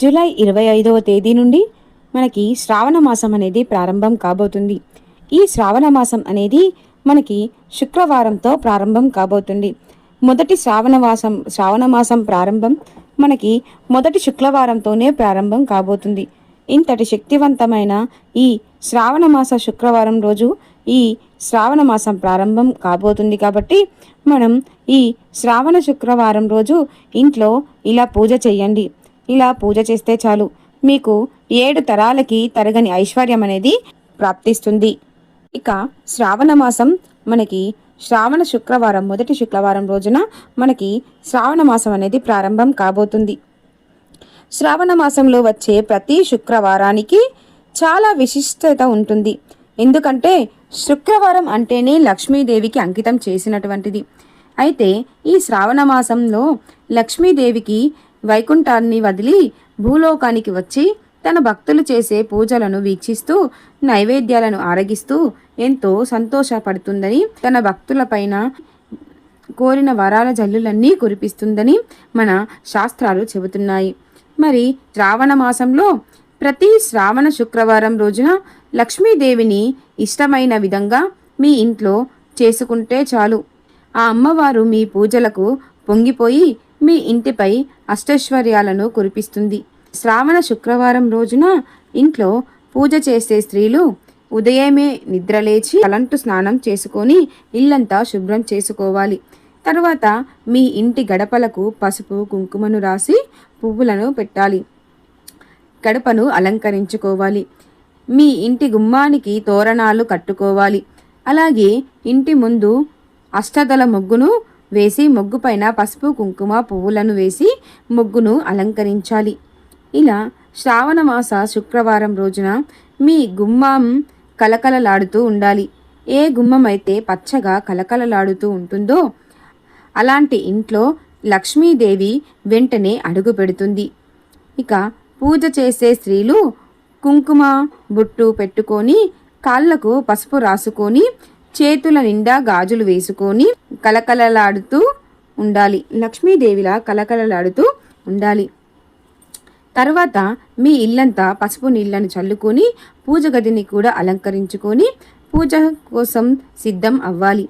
July ఇరవై ఐదవ తేదీ నుండి మనకి శ్రావణ మాసం అనేది ప్రారంభం కాబోతుంది. ఈ శ్రావణ మాసం అనేది మనకి శుక్రవారంతో ప్రారంభం కాబోతుంది. మొదటి శ్రావణ మాసం శ్రావణ మాసం ప్రారంభం మనకి మొదటి శుక్రవారంతోనే ప్రారంభం కాబోతుంది. ఇంతటి శక్తివంతమైన ఈ శ్రావణ మాస శుక్రవారం రోజు ఈ శ్రావణ మాసం ప్రారంభం కాబోతుంది కాబట్టి మనం ఈ శ్రావణ శుక్రవారం రోజు ఇంట్లో ఇలా పూజ చేయండి. ఇలా పూజ చేస్తే చాలు. మీకు ఏడు తరాలకి తరగని ఐశ్వర్యం అనేది ప్రాప్తిస్తుంది. ఇక శ్రావణ మాసం మనకి శ్రావణ శుక్రవారం మొదటి శుక్రవారం రోజున మనకి శ్రావణ మాసం అనేది ప్రారంభం కాబోతుంది. శ్రావణ మాసంలో వచ్చే ప్రతి శుక్రవారానికి చాలా విశిష్టత ఉంటుంది. ఎందుకంటే శుక్రవారం అంటేనే లక్ష్మీదేవికి అంకితం చేసినటువంటిది. అయితే ఈ శ్రావణ మాసంలో లక్ష్మీదేవికి వైకుంఠాన్ని వదిలి భూలోకానికి వచ్చి తన భక్తులు చేసే పూజలను వీక్షిస్తూ నైవేద్యాలను ఆరగిస్తూ ఎంతో సంతోషపడుతుందని తన భక్తులపైన కోరిన వరాల జల్లులన్నీ కురిపిస్తుందని మన శాస్త్రాలు చెబుతున్నాయి. మరి శ్రావణ మాసంలో ప్రతి శ్రావణ శుక్రవారం రోజున లక్ష్మీదేవిని ఇష్టమైన విధంగా మీ ఇంట్లో చేసుకుంటే చాలు. ఆ అమ్మవారు మీ పూజలకు పొంగిపోయి మీ ఇంటిపై అష్టైశ్వర్యాలను కురిపిస్తుంది. శ్రావణ శుక్రవారం రోజున ఇంట్లో పూజ చేసే స్త్రీలు ఉదయమే నిద్రలేచి తలంటు స్నానం చేసుకొని ఇల్లంతా శుభ్రం చేసుకోవాలి. తర్వాత మీ ఇంటి గడపలకు పసుపు కుంకుమను రాసి పువ్వులను పెట్టాలి. గడపను అలంకరించుకోవాలి. మీ ఇంటి గుమ్మానికి తోరణాలు కట్టుకోవాలి. అలాగే ఇంటి ముందు అష్టదల ముగ్గును వేసి ముగ్గు పైన పసుపు కుంకుమ పువ్వులను వేసి ముగ్గును అలంకరించాలి. ఇలా శ్రావణ మాస శుక్రవారం రోజున మీ గుమ్మం కలకలలాడుతూ ఉండాలి. ఏ గుమ్మం అయితే పచ్చగా కలకలలాడుతూ ఉంటుందో అలాంటి ఇంట్లో లక్ష్మీదేవి వెంటనే అడుగు పెడుతుంది. ఇక పూజ చేసే స్త్రీలు కుంకుమ బుట్టు పెట్టుకొని కాళ్ళకు పసుపు రాసుకొని చేతుల నిండా గాజులు వేసుకొని కలకలలాడుతూ ఉండాలి. లక్ష్మీదేవిలా కలకలలాడుతూ ఉండాలి. తర్వాత మీ ఇల్లంతా పసుపు నీళ్ళను చల్లుకొని పూజ గదిని కూడా అలంకరించుకొని పూజ కోసం సిద్ధం అవ్వాలి.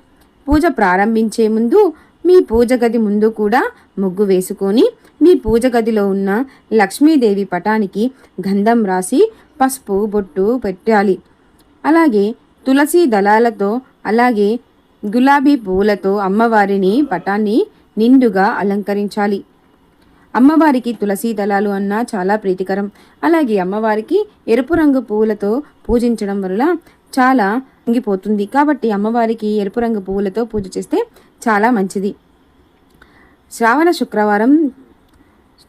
పూజ ప్రారంభించే ముందు మీ పూజ గది ముందు కూడా ముగ్గు వేసుకొని మీ పూజ గదిలో ఉన్న లక్ష్మీదేవి పటానికి గంధం రాసి పసుపు బొట్టు పెట్టాలి. అలాగే తులసి దళాలతో అలాగే గులాబీ పువ్వులతో అమ్మవారిని పటాన్ని నిండుగా అలంకరించాలి. అమ్మవారికి తులసి దళాలు అన్నా చాలా ప్రీతికరం. అలాగే అమ్మవారికి ఎరుపు రంగు పువ్వులతో పూజించడం వల్ల చాలా పొంగిపోతుంది కాబట్టి అమ్మవారికి ఎరుపు రంగు పువ్వులతో పూజ చేస్తే చాలా మంచిది. శ్రావణ శుక్రవారం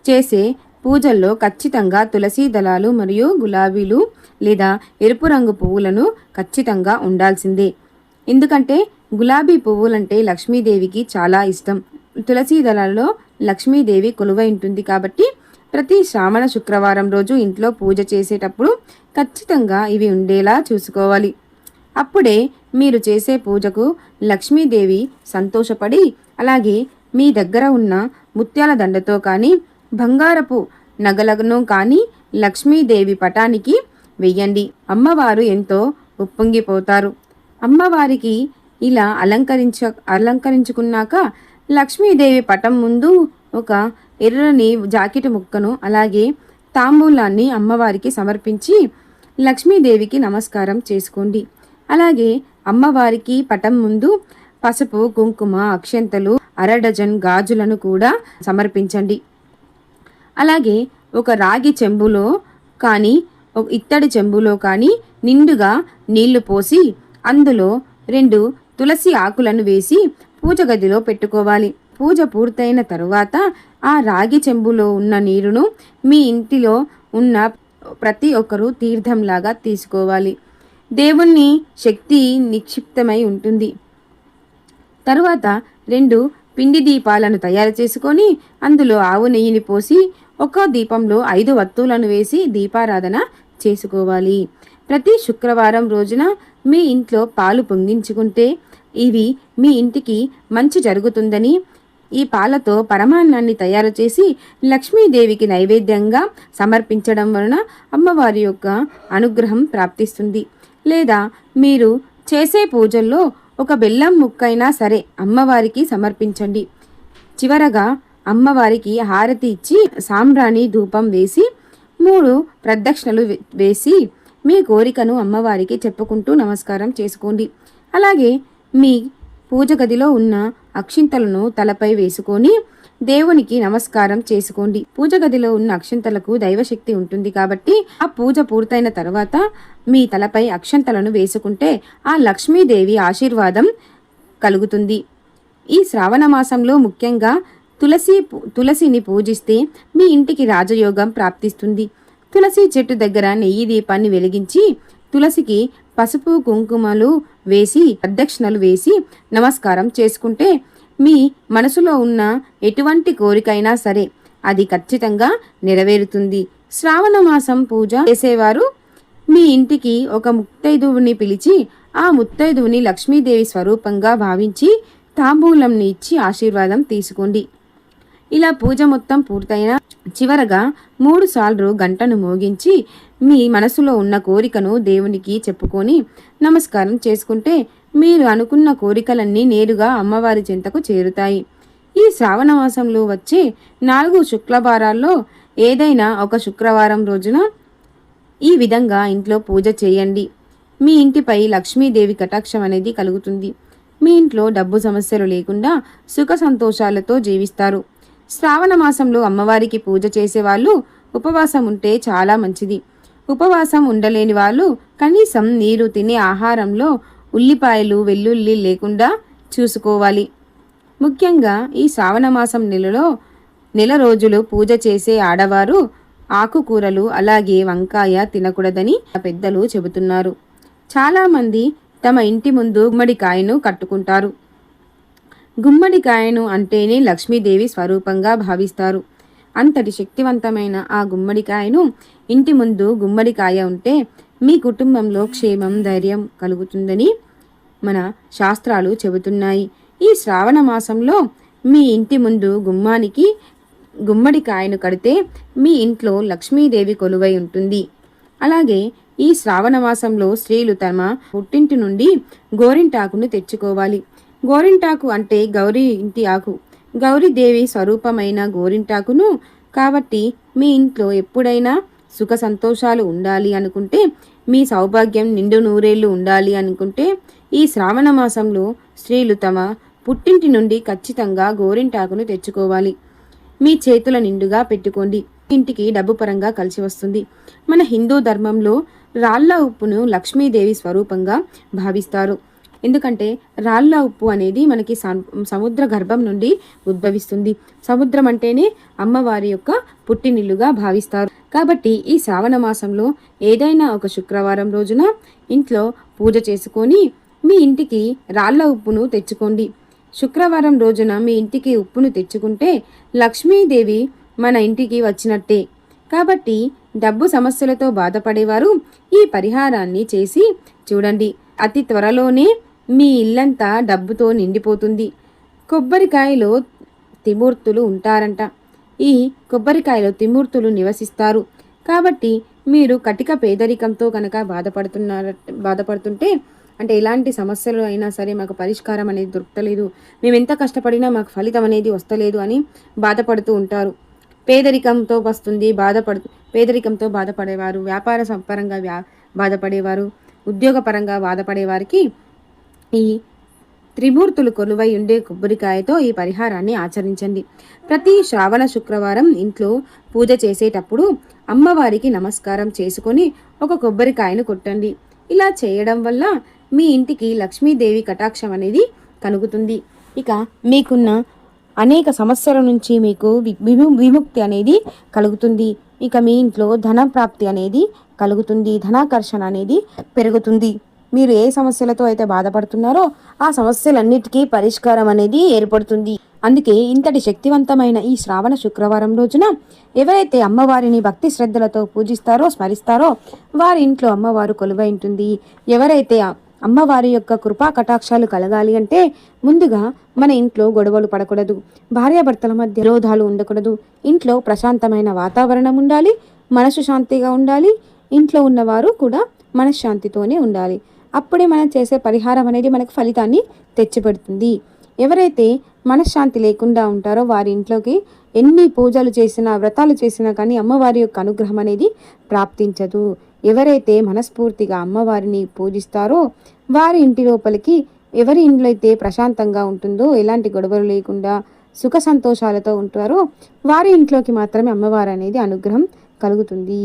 చేసే పూజల్లో ఖచ్చితంగా తులసి దళాలు మరియు గులాబీలు లేదా ఎరుపు రంగు పువ్వులను ఖచ్చితంగా ఉండాల్సిందే. ఎందుకంటే గులాబీ పువ్వులంటే లక్ష్మీదేవికి చాలా ఇష్టం. తులసి దళాలలో లక్ష్మీదేవి కొలువై ఉంటుంది కాబట్టి ప్రతి శ్రావణ శుక్రవారం రోజు ఇంట్లో పూజ చేసేటప్పుడు ఖచ్చితంగా ఇవి ఉండేలా చూసుకోవాలి. అప్పుడే మీరు చేసే పూజకు లక్ష్మీదేవి సంతోషపడి అలాగే మీ దగ్గర ఉన్న ముత్యాల దండతో కానీ బంగారపు నగలను కానీ లక్ష్మీదేవి పటానికి వెయ్యండి అమ్మవారు ఎంతో ఉప్పొంగిపోతారు. అమ్మవారికి ఇలా అలంకరించ అలంకరించుకున్నాక లక్ష్మీదేవి పటం ముందు ఒక ఎర్రని జాకెట్ ముక్కను అలాగే తాంబూలాన్ని అమ్మవారికి సమర్పించి లక్ష్మీదేవికి నమస్కారం చేసుకోండి. అలాగే అమ్మవారికి పటం ముందు పసుపు కుంకుమ అక్షంతలు అరడజన్ గాజులను కూడా సమర్పించండి. అలాగే ఒక రాగి చెంబులో కానీ ఒక ఇత్తడి చెంబులో కానీ నిండుగా నీళ్ళు పోసి అందులో రెండు తులసి ఆకులను వేసి పూజ గదిలో పెట్టుకోవాలి. పూజ పూర్తయిన తరువాత ఆ రాగి చెంబులో ఉన్న నీరును మీ ఇంటిలో ఉన్న ప్రతి ఒక్కరూ తీర్థంలాగా తీసుకోవాలి. దేవుణ్ణి శక్తి నిక్షిప్తమై ఉంటుంది. తరువాత రెండు పిండి దీపాలను తయారు చేసుకొని అందులో ఆవు నెయ్యిని పోసి ఒక దీపంలో ఐదు వత్తువులను వేసి దీపారాధన చేసుకోవాలి. ప్రతి శుక్రవారం రోజున మీ ఇంట్లో పాలు పొంగించుకుంటే ఇవి మీ ఇంటికి మంచి జరుగుతుందని ఈ పాలతో పరమాన్నాన్ని తయారు చేసి లక్ష్మీదేవికి నైవేద్యంగా సమర్పించడం వలన అమ్మవారి యొక్క అనుగ్రహం ప్రాప్తిస్తుంది. లేదా మీరు చేసే పూజల్లో ఒక బెల్లం ముక్కైనా సరే అమ్మవారికి సమర్పించండి. చివరగా అమ్మవారికి హారతి ఇచ్చి సాంబ్రాణి ధూపం వేసి మూడు ప్రదక్షిణలు వేసి మీ కోరికను అమ్మవారికి చెప్పుకుంటూ నమస్కారం చేసుకోండి. అలాగే మీ పూజ గదిలో ఉన్న అక్షింతలను తలపై వేసుకొని దేవునికి నమస్కారం చేసుకోండి. పూజ గదిలో ఉన్న అక్షంతలకు దైవశక్తి ఉంటుంది కాబట్టి ఆ పూజ పూర్తయిన తర్వాత మీ తలపై అక్షంతలను వేసుకుంటే ఆ లక్ష్మీదేవి ఆశీర్వాదం కలుగుతుంది. ఈ శ్రావణ మాసంలో ముఖ్యంగా తులసి తులసిని పూజిస్తే మీ ఇంటికి రాజయోగం ప్రాప్తిస్తుంది. తులసి చెట్టు దగ్గర నెయ్యి దీపాన్ని వెలిగించి తులసికి పసుపు కుంకుమలు వేసి ప్రదక్షిణలు వేసి నమస్కారం చేసుకుంటే మీ మనసులో ఉన్న ఎటువంటి కోరికైనా సరే అది ఖచ్చితంగా నెరవేరుతుంది. శ్రావణ మాసం పూజ చేసేవారు మీ ఇంటికి ఒక ముత్తైదువుని పిలిచి ఆ ముత్తైదువుని లక్ష్మీదేవి స్వరూపంగా భావించి తాంబూలంని ఇచ్చి ఆశీర్వాదం తీసుకోండి. ఇలా పూజ మొత్తం పూర్తయిన చివరగా మూడు సార్లు గంటను మోగించి మీ మనసులో ఉన్న కోరికను దేవునికి చెప్పుకొని నమస్కారం చేసుకుంటే మీరు అనుకున్న కోరికలన్నీ నేరుగా అమ్మవారి చెంతకు చేరుతాయి. ఈ శ్రావణ మాసంలో వచ్చే నాలుగు శుక్రవారాల్లో ఏదైనా ఒక శుక్రవారం రోజున ఈ విధంగా ఇంట్లో పూజ చేయండి. మీ ఇంటిపై లక్ష్మీదేవి కటాక్షం అనేది కలుగుతుంది. మీ ఇంట్లో డబ్బు సమస్యలు లేకుండా సుఖ సంతోషాలతో జీవిస్తారు. శ్రావణ మాసంలో అమ్మవారికి పూజ చేసేవాళ్ళు ఉపవాసం ఉంటే చాలా మంచిది. ఉపవాసం ఉండలేని వాళ్ళు కనీసం నీరు తినే ఆహారంలో ఉల్లిపాయలు వెల్లుల్లి లేకుండా చూసుకోవాలి. ముఖ్యంగా ఈ శ్రావణ మాసం నెలలో నెల రోజులు పూజ చేసే ఆడవారు ఆకుకూరలు అలాగే వంకాయ తినకూడదని పెద్దలు చెబుతున్నారు. చాలామంది తమ ఇంటి ముందు గుమ్మడికాయను కట్టుకుంటారు. గుమ్మడికాయను అంటేనే లక్ష్మీదేవి స్వరూపంగా భావిస్తారు. అంతటి శక్తివంతమైన ఆ గుమ్మడికాయను ఇంటి ముందు గుమ్మడికాయ ఉంటే మీ కుటుంబంలో క్షేమం ధైర్యం కలుగుతుందని మన శాస్త్రాలు చెబుతున్నాయి. ఈ శ్రావణ మాసంలో మీ ఇంటి ముందు గుమ్మానికి గుమ్మడికాయను కడితే మీ ఇంట్లో లక్ష్మీదేవి కొలువై ఉంటుంది. అలాగే ఈ శ్రావణ మాసంలో స్త్రీలు తమ పుట్టింటి నుండి గోరింటాకును తెచ్చుకోవాలి. గోరింటాకు అంటే గౌరీ ఇంటి ఆకు. గౌరీదేవి స్వరూపమైన గోరింటాకును కాబట్టి మీ ఇంట్లో ఎప్పుడైనా సుఖ సంతోషాలు ఉండాలి అనుకుంటే మీ సౌభాగ్యం నిండు నూరేళ్ళు ఉండాలి అనుకుంటే ఈ శ్రావణ మాసంలో స్త్రీలు తమ పుట్టింటి నుండి ఖచ్చితంగా గోరింటాకును తెచ్చుకోవాలి. మీ చేతుల నిండుగా పెట్టుకోండి. ఇంటికి డబ్బు పరంగా కలిసి వస్తుంది. మన హిందూ ధర్మంలో రాళ్ళ ఉప్పును లక్ష్మీదేవి స్వరూపంగా భావిస్తారు. ఎందుకంటే రాళ్ళ ఉప్పు అనేది మనకి సముద్ర గర్భం నుండి ఉద్భవిస్తుంది. సముద్రం అంటేనే అమ్మవారి యొక్క పుట్టినిల్లుగా భావిస్తారు. కాబట్టి ఈ శ్రావణ మాసంలో ఏదైనా ఒక శుక్రవారం రోజున ఇంట్లో పూజ చేసుకొని మీ ఇంటికి రాళ్ళ ఉప్పును తెచ్చుకోండి. శుక్రవారం రోజున మీ ఇంటికి ఉప్పును తెచ్చుకుంటే లక్ష్మీదేవి మన ఇంటికి వచ్చినట్టే. కాబట్టి డబ్బు సమస్యలతో బాధపడేవారు ఈ పరిహారాన్ని చేసి చూడండి. అతి త్వరలోనే మీ ఇల్లంతా డబ్బుతో నిండిపోతుంది. కొబ్బరికాయలో తిమూర్తులు ఉంటారంట. ఈ కొబ్బరికాయలో తిమూర్తులు నివసిస్తారు. కాబట్టి మీరు కటిక పేదరికంతో కనుక బాధపడుతున్నార బాధపడుతుంటే అంటే ఎలాంటి సమస్యలు అయినా సరే మాకు పరిష్కారం అనేది దొరకలేదు. మేము ఎంత కష్టపడినా మాకు ఫలితం అనేది వస్తలేదు అని బాధపడుతూ ఉంటారు. పేదరికంతో వస్తుంది బాధపడు పేదరికంతో బాధపడేవారు వ్యాపార సంపరంగా వ్యా బాధపడేవారు ఉద్యోగపరంగా బాధపడేవారికి ఈ త్రిమూర్తులు కొలువై ఉండే కొబ్బరికాయతో ఈ పరిహారాన్ని ఆచరించండి. ప్రతి శ్రావణ శుక్రవారం ఇంట్లో పూజ చేసేటప్పుడు అమ్మవారికి నమస్కారం చేసుకొని ఒక కొబ్బరికాయను కొట్టండి. ఇలా చేయడం వల్ల మీ ఇంటికి లక్ష్మీదేవి కటాక్షం అనేది కలుగుతుంది. ఇక మీకున్న అనేక సమస్యల నుంచి మీకు వి- విముక్తి అనేది కలుగుతుంది. ఇక మీ ఇంట్లో ధన ప్రాప్తి అనేది కలుగుతుంది. ధనాకర్షణ అనేది పెరుగుతుంది. మీరు ఏ సమస్యలతో అయితే బాధపడుతున్నారో ఆ సమస్యలన్నిటికీ పరిష్కారం అనేది ఏర్పడుతుంది. అందుకే ఇంతటి శక్తివంతమైన ఈ శ్రావణ శుక్రవారం రోజున ఎవరైతే అమ్మవారిని భక్తి శ్రద్ధలతో పూజిస్తారో స్మరిస్తారో వారి ఇంట్లో అమ్మవారు కొలువై ఉంటుంది. ఎవరైతే అమ్మవారి యొక్క కృపా కటాక్షాలు కలగాలి అంటే ముందుగా మన ఇంట్లో గొడవలు పడకూడదు. భార్యాభర్తల మధ్య విరోధాలు ఉండకూడదు. ఇంట్లో ప్రశాంతమైన వాతావరణం ఉండాలి మనసు శాంతిగా ఉండాలి ఇంట్లో ఉన్నవారు కూడా మనశ్శాంతితోనే ఉండాలి. అప్పుడే మనం చేసే పరిహారం అనేది మనకు ఫలితాన్ని తెచ్చిపెడుతుంది. ఎవరైతే మనశ్శాంతి లేకుండా ఉంటారో వారి ఇంట్లోకి ఎన్ని పూజలు చేసినా వ్రతాలు చేసినా కానీ అమ్మవారి యొక్క అనుగ్రహం అనేది ప్రాప్తించదు. ఎవరైతే మనస్ఫూర్తిగా అమ్మవారిని పూజిస్తారో వారి ఇంటి లోపలికి ఎవరి ఇంట్లో అయితే ప్రశాంతంగా ఉంటుందో ఎలాంటి గొడవలు లేకుండా సుఖ సంతోషాలతో ఉంటారో వారి ఇంట్లోకి మాత్రమే అమ్మవారు అనేది అనుగ్రహం కలుగుతుంది.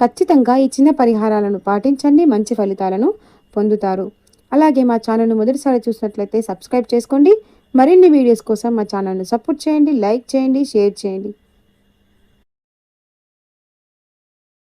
ఖచ్చితంగా ఈ చిన్న పరిహారాలను పాటించండి. మంచి ఫలితాలను పొందుతారు. అలాగే మా ఛానల్ను మొదటిసారి చూసినట్లయితే సబ్స్క్రైబ్ చేసుకోండి. మరిన్ని వీడియోస్ కోసం మా ఛానల్ను సపోర్ట్ చేయండి లైక్ చేయండి షేర్ చేయండి.